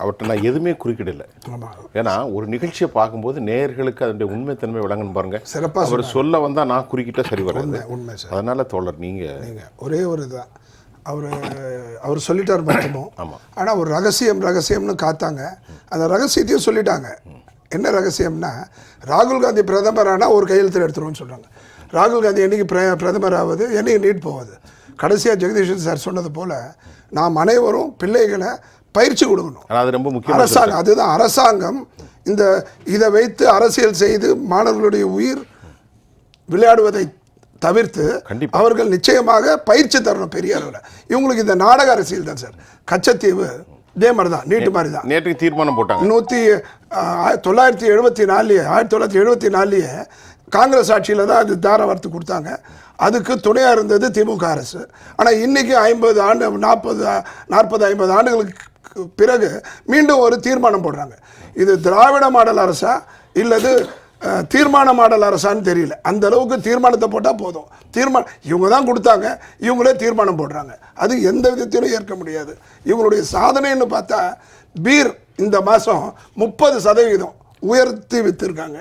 அவர்கிட்ட நான் எதுவுமே குறுக்கிடல. ஆமாம் ஏன்னா ஒரு நிகழ்ச்சியை பார்க்கும்போது நேயர்களுக்கு அதனுடைய உண்மைத்தன்மை விளங்கன்னு பாருங்க. சிறப்பா அவர் சொல்ல வந்தா நான் குறுக்கிட்டா சரி வராது. உண்மை சார். அதனால தோழர் நீங்க நீங்கள் ஒரே ஒரு இதுதான் அவர் அவர் சொல்லிட்டார் மட்டுமோ? ஆமா. ஆனால் ஒரு ரகசியம் ரகசியம்னு காத்தாங்க. அந்த ரகசியத்தையும் சொல்லிட்டாங்க. என்ன ரகசியம்னா ராகுல் காந்தி பிரதமர் ஆனால் ஒரு கையெழுத்தில் எடுத்துருவோம்னு சொல்கிறாங்க ராகுல் காந்தி என்னைக்கு பிர பிரதமர் ஆகுது என்னைக்கு நீட் போகுது கடைசியாக ஜெகதீஷன் சார் சொன்னது போல் நாம் அனைவரும் பிள்ளைகளை பயிற்சி கொடுக்கணும். அது ரொம்ப முக்கியமான அரசாங்கம் அதுதான் அரசாங்கம் இந்த இதை வைத்து அரசியல் செய்து மாணவர்களுடைய உயிர் விளையாடுவதை தவிர்த்து. அவர்கள் நிச்சயமாக பயிற்சி தரணும் பெரிய அளவில். இவங்களுக்கு இந்த நாடக அரசியல் தான் சார். கச்சத்தீவு இதே மாதிரி தான் நீட்டு மாதிரி தான் நேற்றுக்கு தீர்மானம் போட்டாங்க. நூற்றி தொள்ளாயிரத்தி எழுபத்தி நாலுலேயே ஆயிரத்தி தொள்ளாயிரத்தி எழுபத்தி நாலுலேயே காங்கிரஸ் ஆட்சியில் தான் அது தார வார்த்து கொடுத்தாங்க. அதுக்கு துணையாக இருந்தது திமுக அரசு. ஆனால் இன்றைக்கி ஐம்பது ஆண்டு நாற்பது நாற்பது ஐம்பது ஆண்டுகளுக்கு பிறகு மீண்டும் ஒரு தீர்மானம் போடுறாங்க. இது திராவிட மாடல் அரசா? இல்லது தீர்மான மாடல் அரசான்னு தெரியல. அந்த அளவுக்கு தீர்மானத்தை போட்டால் போதும். தீர்மானம் இவங்க தான் கொடுத்தாங்க. இவங்களே தீர்மானம் போடுறாங்க. அது எந்த விதத்திலும் ஏற்க முடியாது. இவங்களுடைய சாதனைன்னு பார்த்தா பீர் இந்த மாதம் முப்பது சதவீதம் உயர்த்தி விற்றுருக்காங்க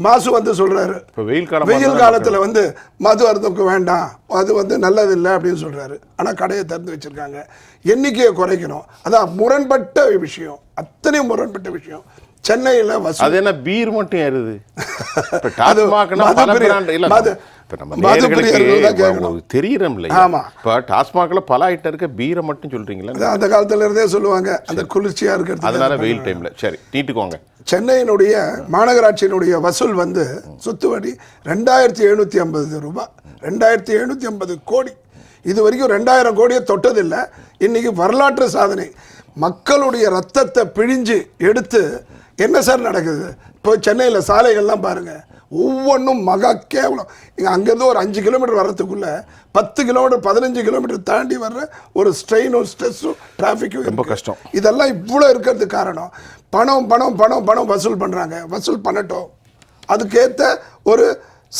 மாசு வந்து சொல்றாரு. வெயில் காலம் வெயில் காலத்துல வந்து மது அருந்தக்கு வேண்டாம். அது வந்து நல்லது இல்லை அப்படின்னு சொல்றாரு. ஆனா கடையை திறந்து வச்சிருக்காங்க. எண்ணிக்கையை குறைக்கணும். அதான் முரண்பட்ட விஷயம். அத்தனையும் முரண்பட்ட விஷயம். சென்னையில வசூல் அது என்ன பீர் மட்டும் ஏறுது? இப்ப டாஸ்மாக்னா மது பல பிரிய- பிராண்ட் இல்ல மது- இப்ப நம்ம மது பிரியர்கள் தான் கேட்கணும். நேயர்களுக்கு தெரியறோம் இல்லையா ஆமா. இப்ப டாஸ்மாக்ல பல ஐட்டம் இருக்க பீரை மட்டும் சொல்றீங்களா? அந்த காலத்துல இருந்தே சொல்லுவாங்க. அந்த குளிர்ச்சியா இருக்கிறது அதனால வெயில் டைம்ல சரி நீட்டுக்கோங்க சென்னையினுடைய மாநகராட்சியினுடைய வசூல் வந்து சொத்து வரி ரெண்டாயிரத்தி எழுநூற்றி ஐம்பது ரூபாய் ரெண்டாயிரத்தி எழுநூற்றி ஐம்பது கோடி. இது வரைக்கும் ரெண்டாயிரம் கோடியை தொட்டதில்லை. இன்னைக்கு வரலாற்று சாதனை. மக்களுடைய ரத்தத்தை பிழிஞ்சு எடுத்து என்ன சார் நடக்குது? இப்போ சென்னையில் சாலைகள்லாம் பாருங்கள் ஒவ்வொன்றும் மகா கேவலம். இங்கே அங்கேருந்து ஒரு அஞ்சு கிலோமீட்டர் வர்றதுக்குள்ள பத்து கிலோமீட்டர் பதினஞ்சு கிலோமீட்டர் தாண்டி வர்ற ஒரு ஸ்ட்ரெயினும் ஸ்ட்ரெஸ்ஸும் டிராஃபிக்கும் ரொம்ப கஷ்டம். இதெல்லாம் இவ்வளோ இருக்கிறதுக்கு காரணம். பணம் பணம் பணம் பணம் வசூல் பண்ணுறாங்க வசூல் பண்ணட்டும். அதுக்கேற்ற ஒரு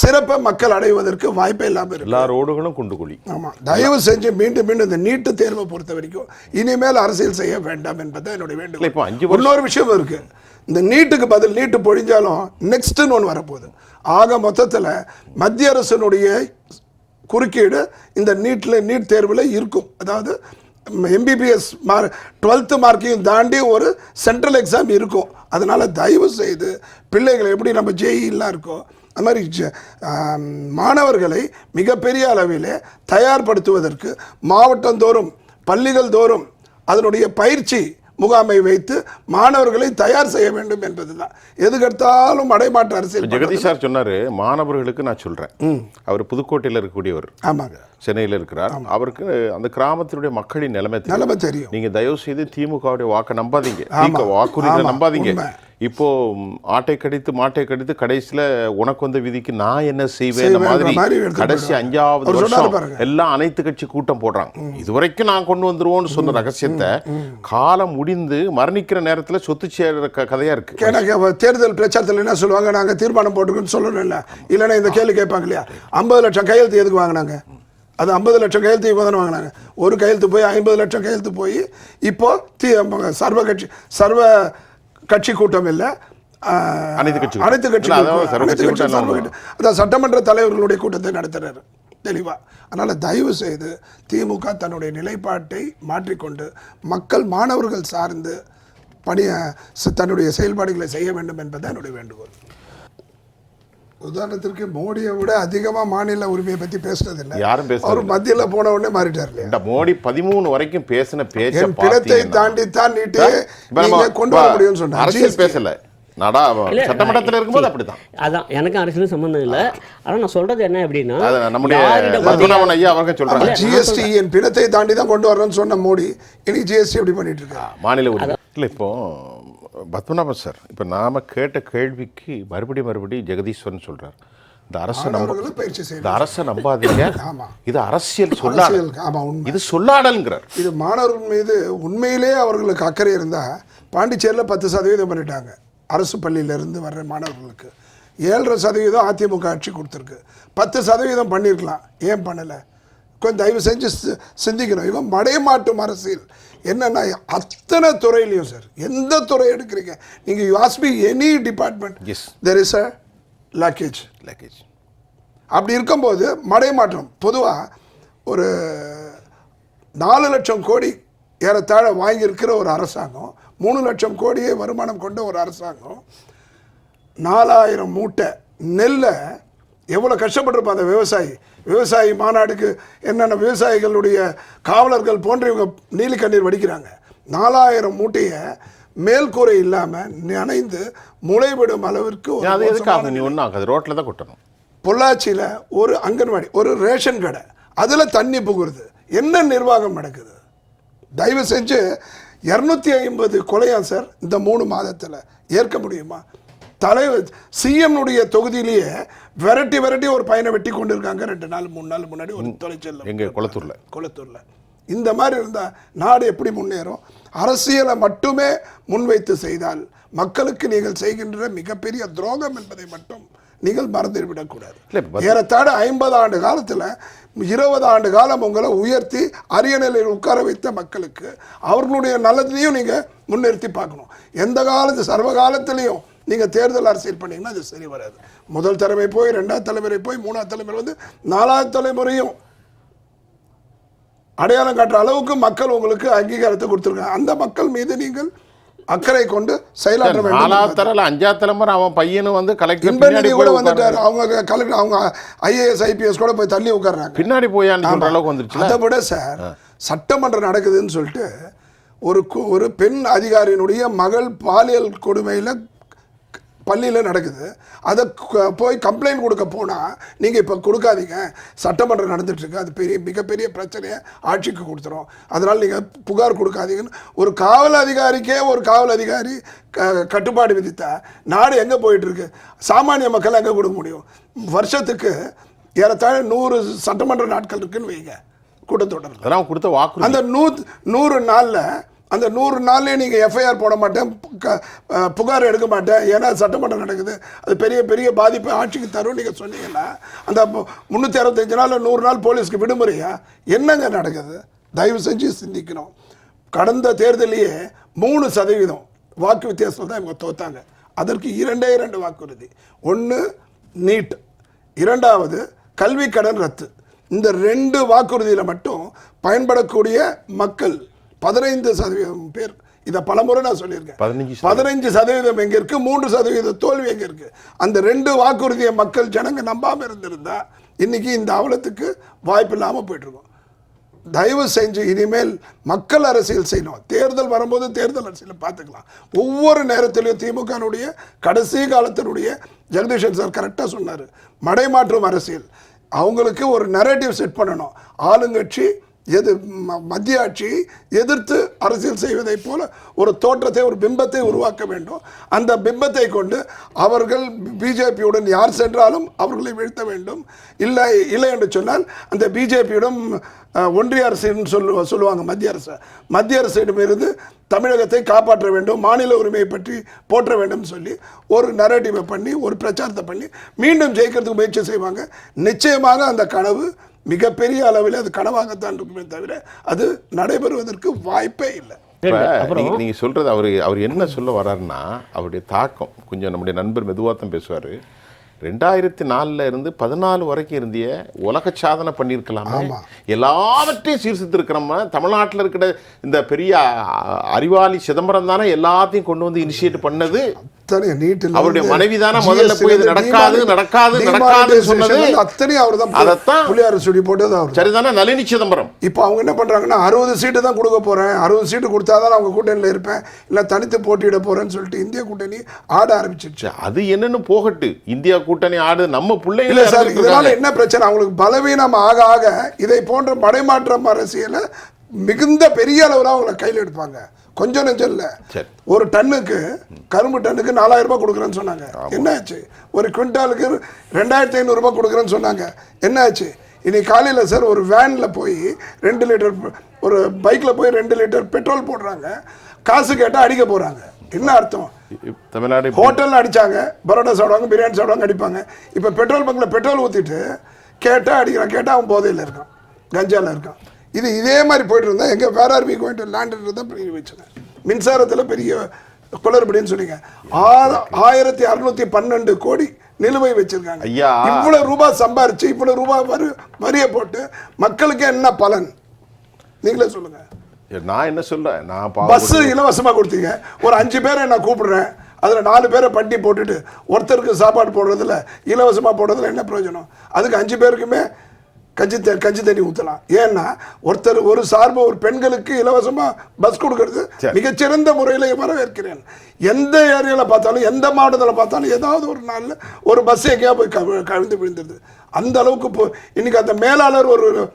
சிறப்பை மக்கள் அடைவதற்கு வாய்ப்பே இல்லாமல் இருக்கு. எல்லா ரோடுகளும் குண்டு குழி ஆமாம் தயவு செஞ்சு மீண்டும் மீண்டும் இந்த நீட்டு தேர்வை பொறுத்த வரைக்கும் இனிமேல் அரசியல் செய்ய வேண்டாம் என்பது என்னுடைய வேண்டுகோள். இப்போ அஞ்சு இன்னொரு விஷயம் இருக்கு. இந்த நீட்டுக்கு பதில் நீட்டு பொழிஞ்சாலும் நெக்ஸ்ட்னு ஒன்று வரப்போகுது. ஆக மொத்தத்தில் மத்திய அரசினுடைய குறுக்கீடு இந்த நீட்டில் நீட் தேர்வில் இருக்கும். அதாவது எம்பிபிஎஸ் மார்க் டுவெல்த்து மார்க்கையும் தாண்டி ஒரு சென்ட்ரல் எக்ஸாம் இருக்கும். அதனால் தயவு செய்து பிள்ளைகளை எப்படி நம்ம ஜேஇலாம் இருக்கோ அது மாதிரி மாணவர்களை மிகப்பெரிய அளவிலே தயார்படுத்துவதற்கு மாவட்டந்தோறும் பள்ளிகள் தோறும் அதனுடைய பயிற்சி முகாமை வைத்து மாணவர்களை தயார் செய்ய வேண்டும் என்பதுதான். எதுக்கெடுத்தாலும் மடைமாற்று அரசியல் ஜெகதீஷ் சார் சொன்னாரு மாணவர்களுக்கு நான் சொல்றேன். அவர் புதுக்கோட்டையில் இருக்கக்கூடியவர். ஆமாங்க. சென்னையில் இருக்கிறார். அவருக்கு அந்த கிராமத்தினுடைய மக்களின் நிலைமை. நிலைமை தெரியும். நீங்க தயவு செய்து திமுகவுடைய வாக்கை நம்பாதீங்க. வாக்குறுதிகளை. நம்பாதீங்க. இப்போ ஆட்டை கடித்து மாட்டை கடித்து கடைசியில உனக்கு வந்த விதிக்கு நான் என்ன செய்வேன் மாதிரி கடைசி. அஞ்சாவது வருஷம். எல்லாம் அனைத்து கட்சி கூட்டம் போடுறாங்க. இதுவரைக்கும் நான் கொண்டு வந்துருவோம்னு சொன்ன ரகசியத்தை காலம் முடிந்து மரணிக்கிற நேரத்துல சொத்து சேர்ற க- கதையா இருக்கு. எனக்கு தேர்தல் பிரச்சாரத்தில் என்ன சொல்லுவாங்க? நாங்கள் தீர்மானம் போட்டுக்கோன்னு சொல்லணும் இல்லை இல்லைன்னா இந்த கேள்வி கேட்பாங்க இல்லையா? ஐம்பது லட்சம் கையெழுத்து எதுக்கு வாங்கினாங்க? அது ஐம்பது லட்சம் கையெழுத்து இப்போ தானே வாங்கினாங்க. ஒரு கையெழுத்து போய் ஐம்பது லட்சம் கையெழுத்து போய் இப்போ தி சர்வ கட்சி சர்வ கட்சி கூட்டம் இல்லை அனைத்து கட்சி. அனைத்து கட்சி. அதான் சட்டமன்ற தலைவர்களுடைய கூட்டத்தை நடத்துறாரு. தெளிவா. அதனால தயவு செய்து திமுக தன்னுடைய நிலைப்பாட்டை மாற்றிக்கொண்டு மக்கள் மாணவர்கள் சார்ந்து பணிய தன்னுடைய செயல்பாடுகளை செய்ய வேண்டும் என்பது என்னுடைய வேண்டுகோள். உதாரணத்திற்கு மோடியை விட அதிகமா மாநில உரிமையை பத்தி பேசுனதில்லை யாரும் பேசுறது அவர் மத்தியில போன உடனே மாறிட்டார் இல்லையா? மோடி பதிமூணு வரைக்கும் பேசின பேச்ச பிணத்தை தாண்டி தான் நீட்டு கொண்டு வர முடியும்னு சொன்னார். அரசியல். பேசல. நடா சட்டமன்றத்தில் இருக்கும்போது அப்படிதான் அதான் எனக்கு அரசியலும் சம்பந்தம் இல்லை. ஆனா நான் சொல்றது என்ன அப்படின்னா நம்முடைய ஐயா அவர்கள் சொல்றாங்க. ஜிஎஸ்டி என் பிணத்தை தாண்டி தான் கொண்டு வரணும்னு சொன்ன மோடி இன்னைக்கு ஜிஎஸ்டி எப்படி பண்ணிட்டு இருக்காரு? மாநில உரிமை இல்லை இப்போ பத்மநாபன் சார் இப்போ நாம கேட்ட கேள்விக்கு மறுபடியும் மறுபடியும் ஜெகதீஸ்வரன் சொல்றார். இந்த அரசை நம்ப இந்த அரசை நம்பாதீங்க. ஆமா. இது அரசியல் சொல்லாடல். இது சொல்லாடல்ங்கிறார். இது மாணவர்கள் மீது உண்மையிலே அவர்களுக்கு அக்கறை இருந்தால் பாண்டிச்சேரியில் பத்து சதவீதம் பண்ணிட்டாங்க. அரசு பள்ளியிலேருந்து வர்ற மாணவர்களுக்கு ஏழரை சதவீதம் அதிமுக ஆட்சி கொடுத்துருக்கு. பத்து சதவீதம் பண்ணியிருக்கலாம். ஏன் பண்ணலை? கொஞ்சம் தயவு செஞ்சு சிந்திக்கணும். இவன் மடைமாட்டும் அரசியல். என்னன்னா அத்தனை துறையிலையும் சார் எந்த துறை எடுக்கிறீங்க? நீங்கள் you as be any department. There is a luggage luggage அப்படி இருக்கும்போது மடை மாற்றம் பொதுவாக ஒரு நாலு லட்சம் கோடி ஏறத்தாழ வாங்கியிருக்கிற ஒரு அரசாங்கம் மூணு லட்சம் கோடியே வருமானம் கொண்ட ஒரு அரசாங்கம் நாலாயிரம் மூட்டை நெல்லை எவ்வளோ கஷ்டப்பட்டிருப்பான் அந்த விவசாயி. விவசாயி மாநாடுக்கு என்னென்ன விவசாயிகளுடைய காவலர்கள் போன்ற இவங்க நீலி கண்ணீர் வடிக்கிறாங்க. நாலாயிரம் மூட்டையை மேல்கூரை இல்லாமல் நனைந்து முளைவிடும் அளவிற்கு அது எதுக்காக? நீ ஒன்றும் ஆகாது ரோட்டில் தான் கொட்டணும். பொள்ளாச்சியில் ஒரு அங்கன்வாடி ஒரு ரேஷன் கடை. அதில் தண்ணி புகுறது என்ன நிர்வாகம் நடக்குது? தயவு செஞ்சு இரநூத்தி ஐம்பது கொலையா சார் இந்த மூணு மாதத்தில்? ஏற்க முடியுமா? தலைவர் சிஎம்னுடைய தொகுதியிலேயே விரட்டி விரட்டி ஒரு பையனை வெட்டி கொண்டு இருக்காங்க ரெண்டு நாள் மூணு நாள் முன்னாடி ஒரு தொலைச்சல் எங்க? குளத்தூர்ல. குளத்தூரில். இந்த மாதிரி இருந்தால் நாடு எப்படி முன்னேறும்? அரசியலை மட்டுமே முன்வைத்து செய்தால் மக்களுக்கு நீங்கள் செய்கின்ற மிகப்பெரிய துரோகம் என்பதை மட்டும் நீங்கள் மறந்துவிடக்கூடாது இல்ல, இப்ப ஏறத்தாழ ஐம்பது ஆண்டு காலத்தில் இருபது ஆண்டு காலம் உங்களை உயர்த்தி அரிய நிலையில் உட்கார வைத்த மக்களுக்கு அவர்களுடைய நல்லதையும் நீங்கள் முன்னிறுத்தி பார்க்கணும். எந்த காலத்து சர்வ காலத்திலையும் நீங்கள் தேர்தல் அரசியல் பண்ணீங்கன்னா அது சரி வராது. முதல் தலைமை போய் ரெண்டாவது தலைமுறை போய் மூணாவது தலைமுறை வந்து நாலாவது தலைமுறையும் அடையாளம் காட்டுற அளவுக்கு மக்கள் உங்களுக்கு அங்கீகாரத்தை கொடுத்துருக்காங்க. அந்த மக்கள் மீது நீங்கள் அக்கறை கொண்டு செயலாற்ற வேண்டும். நாலாவது தரல அஞ்சாவது தலைமுறை அவன் பையனும் வந்து கலெக்டர் பின்னாடி கூட போய் வந்துட்டாரு. அவங்க கலெக்டர் அவங்க ஐஏஎஸ் ஐபிஎஸ் கூட போய் தள்ளி உட்கார்றாங்க. பின்னாடி போயான்னு சொல்ற அளவுக்கு வந்துருச்சுல? அதை விட சார் சட்டமன்றம் நடக்குதுன்னு சொல்லிட்டு ஒரு ஒரு பெண் அதிகாரியினுடைய மகள் பாலியல் கொடுமையில் பள்ளியில் நடக்குது. அதை போய் கம்ப்ளைண்ட் கொடுக்க போனால் நீங்கள் இப்போ கொடுக்காதீங்க. சட்டமன்றம் நடந்துட்டு இருக்கு அது பெரிய மிகப்பெரிய பிரச்சனையை ஆட்சிக்கு கொடுத்துரும். அதனால் நீங்கள் புகார் கொடுக்காதீங்கன்னு ஒரு காவல் அதிகாரிக்கே ஒரு காவல் அதிகாரி க கட்டுப்பாடு விதித்தா நாடு எங்கே போயிட்டு இருக்கு சாமானிய மக்கள் எங்கே கொடுக்க முடியும்? வருஷத்துக்கு ஏறத்தாழ நூறு சட்டமன்ற நாட்கள் இருக்குன்னு வைங்க. கூட்டத்தொடரில். அதெல்லாம் கொடுத்த வாக்குறுதி. அந்த நூ நூறு நாளில் அந்த நூறு நாள்லேயே நீங்கள் எஃப்ஐஆர் போட மாட்டேன் பு- புகார் எடுக்க மாட்டேன். ஏன்னா சட்டமன்றம் நடக்குது. அது பெரிய பெரிய பாதிப்பை ஆட்சிக்கு தரும் நீங்கள் சொன்னீங்கன்னா அந்த முந்நூற்றி அறுபத்தஞ்சு நாள் நூறு நாள் போலீஸ்க்கு விடுமுறையா? என்னங்க நடக்குது? தயவு செஞ்சு சிந்திக்கணும். கடந்த தேர்தலையே மூணு சதவீதம் வாக்கு வித்தியாசத்தில் தான் இவங்க தோத்தாங்க. அதற்கு இரண்டே இரண்டு வாக்குறுதி. ஒன்று நீட். இரண்டாவது கல்வி கடன் ரத்து. இந்த ரெண்டு வாக்குறுதியில் மட்டும் பயன்படக்கூடிய மக்கள் பதினைந்து சதவீதம் பேர். இதை பலமுறை நான் சொல்லியிருக்கேன். பதினஞ்சு சதவீதம். எங்க இருக்கு? மூன்று சதவீத தோல்வி எங்க இருக்கு? அந்த ரெண்டு வாக்குறுதியை மக்கள் ஜனங்க நம்பாம இருந்திருந்தா இன்னைக்கு இந்த அவலத்துக்கு வாய்ப்பு இல்லாம போயிட்டு இருக்கோம் தயவு செஞ்சு இனிமேல் மக்கள் அரசியல் செய்யணும். தேர்தல் வரும்போது தேர்தல் அரசியலை பார்த்துக்கலாம். ஒவ்வொரு நேரத்திலையும் திமுகனுடைய கடைசி காலத்தினுடைய ஜெகதீஷன் சார் கரெக்டாக சொன்னார். மடைமாற்றும் அரசியல். அவங்களுக்கு ஒரு நரேட்டிவ் செட் பண்ணணும். ஆளுங்கட்சி எது ம- மத்திய ஆட்சி எதிர்த்து அரசியல் செய்வதைப் போல ஒரு தோற்றத்தை ஒரு பிம்பத்தை உருவாக்க வேண்டும். அந்த பிம்பத்தை கொண்டு அவர்கள் பிஜேபியுடன் யார் சென்றாலும் அவர்களை வீழ்த்த வேண்டும். இல்லை இல்லை என்று சொன்னால் அந்த பிஜேபியிடம் ஒன்றிய அரசுன்னு சொல்லு சொல்லுவாங்க மத்திய அரசு. மத்திய அரசிடமிருந்து தமிழகத்தை காப்பாற்ற வேண்டும் மாநில உரிமையை பற்றி போற்ற வேண்டும் சொல்லி ஒரு நரேட்டிவை பண்ணி ஒரு பிரச்சாரத்தை பண்ணி மீண்டும் ஜெயிக்கிறதுக்கு முயற்சி செய்வாங்க. நிச்சயமாக அந்த கனவு மிகப்பெரிய அளவில் அது கனவாகத்தான் இருக்குமே தவிர அது நடைபெறுவதற்கு வாய்ப்பே இல்லை. நீங்க சொல்றது அவர் அவர் என்ன சொல்ல வர்றாருன்னா அவருடைய தாக்கம் கொஞ்சம் நம்முடைய நண்பர் மெதுவாக தான் பேசுவார். ரெண்டாயிரத்தி நாலுல இருந்து பதினாலு வரைக்கும் இருந்திய உலக சாதனை பண்ணியிருக்கலாமே. எல்லாவற்றையும் சீர்திருத்திருக்கிறோமா தமிழ்நாட்டில் இருக்கிற இந்த பெரிய அ- அறிவாளி சிதம்பரம் தானே எல்லாத்தையும் கொண்டு வந்து இனிஷியேட் பண்ணது. அத்தனை நீட்டில் அவருடைய இருந்து மனைவி தானே முதல்ல போய் இது நடக்காது, நடக்காது, நடக்காதுன்னு சொன்னது. அத்தனையும் அவர் தான் அதைத்தான் புள்ளியார் சுடி போட்டது அவர் சரிதானே? நளினி சிதம்பரம். இப்போ அவங்க என்ன பண்றாங்கன்னா அறுபது சீட்டு தான் கொடுக்க போறேன். அறுபது சீட்டு கொடுத்தாதான் அவங்க கூட்டணியில் இருப்பேன். இல்லை தனித்து போட்டியிட போறேன்னு சொல்லிட்டு இந்திய கூட்டணி ஆட ஆரம்பிச்சிருச்சு. சரி, அது என்னன்னு போகட்டு. இந்தியா கூட்டணி ஆடு நம்ம இல்ல பிள்ளைங்கள சார் இதனால. என்ன பிரச்சனை? அவங்களுக்கு பலவீனம் ஆக ஆக இதை போன்ற மடைமாற்றம் அரசியலை மிகுந்த பெரிய அளவில் அவங்கள கையில் எடுப்பாங்க. கொஞ்சம் நெஞ்சம் இல்ல. ஒரு டன்னுக்கு கரும்பு டன்னுக்கு நாலாயிரம் ரூபாய் கொடுக்குறேன்னு சொன்னாங்க. என்ன ஆச்சு? ஒரு குவிண்டாலுக்கு ரெண்டாயிரத்தி ஐநூறு ரூபாய் கொடுக்குறேன்னு சொன்னாங்க. என்ன ஆச்சு? இன்னைக்கு காலையில் சார் ஒரு வேனில் போய் ரெண்டு லிட்டர் ஒரு பைக்கில் போய் ரெண்டு லிட்டர் பெட்ரோல் போடுறாங்க. காசு கேட்டால் அடிக்க போகிறாங்க என்ன அர்த்தம்? தமிழ்நாடு ஹோட்டலில் அடிச்சாங்க. பரோட்டா சாப்பிடுவாங்க பிரியாணி சாப்பிடுவாங்க அடிப்பாங்க. இப்போ பெட்ரோல் பங்கில் பெட்ரோல் ஊற்றிட்டு கேட்டால் அடிக்கிறான். கேட்டால் அவன் போதையில் இருக்கான். கஞ்சால இருக்கான். இது இதே மாதிரி போயிட்டு இருந்தா எங்க where are we going to land தான் பெரிய வச்சுங்க மின்சாரத்துல பெரிய குளறுபடின்னு சொன்னீங்க. ஆறு ஆயிரத்தி அறுநூத்தி பன்னெண்டு கோடி நிலுவை வச்சிருக்காங்க. ஐயா. இவ்வளவு ரூபாய் சம்பாரிச்சு இவ்வளவு ரூபாய் வரி வரியை போட்டு மக்களுக்கு என்ன பலன்? நீங்களே சொல்லுங்க. நான் என்ன சொல்றேன்? நான் பஸ் இலவசமா கொடுத்தீங்க. ஒரு அஞ்சு பேரை நான் கூப்பிடுறேன். அதுல நாலு பேரை பட்டி போட்டுட்டு ஒருத்தருக்கு சாப்பாடு போடுறதுல இலவசமா போடுறதுல என்ன பிரயோஜனம்? அதுக்கு அஞ்சு பேருக்குமே கஞ்சி த கஞ்சி தண்ணி ஊற்றலாம் ஏன்னா ஒருத்தர் ஒரு சார்பு ஒரு பெண்களுக்கு இலவசமா பஸ் கொடுக்கறது. மிகச்சிறந்த முறையில் வரவேற்கிறேன். எந்த ஏரியாவில் பார்த்தாலும் எந்த மாவட்டத்தில் பார்த்தாலும் ஏதாவது ஒரு நாளில் ஒரு பஸ் எங்கேயா போய் கவி- கவிழ்ந்து விழுந்துருது. அந்த அளவுக்கு போ இன்னைக்கு அந்த மேலாளர் ஒரு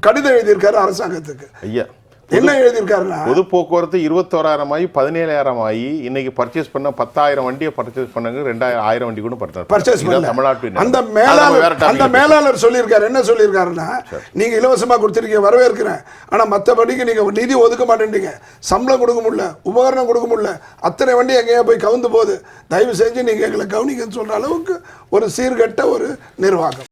கடிதம் எழுதியிருக்காரு அரசாங்கத்துக்கு. ஐயா. என்ன எழுதியிருக்காருன்னா? பொது போக்குவரத்து இருபத்தோராயிரம் ஆகி பதினேழாயிரம் ஆகி இன்னைக்கு பர்ச்சேஸ் பண்ண பத்தாயிரம் வண்டியை பர்ச்சேஸ் பண்ணாங்க ரெண்டாயிரம் ஆயிரம் வண்டி கூட பர்ச்சேஸ் இதான் தமிழ்நாட்டு அந்த நிலைமை. அது நம்ம வேற மேலாளர் அந்த மேலாளர் சொல்லியிருக்காரு. என்ன சொல்லியிருக்காருன்னா நீங்க இலவசமா கொடுத்துருக்கீங்க வரவேற்கிறேன். ஆனா மத்தபடிக்கு நீங்க நிதி ஒதுக்க மாட்டேன்றீங்க. சம்பளம் கொடுக்க முடியல உபகரணம் கொடுக்க முடியல. அத்தனை வண்டி எங்கேயா போய் கவுந்து போகுது. தயவு செஞ்சு நீங்க எங்களை கவனிக்கன்னு சொல்ற அளவுக்கு ஒரு சீர்கெட்ட ஒரு நிர்வாகம்.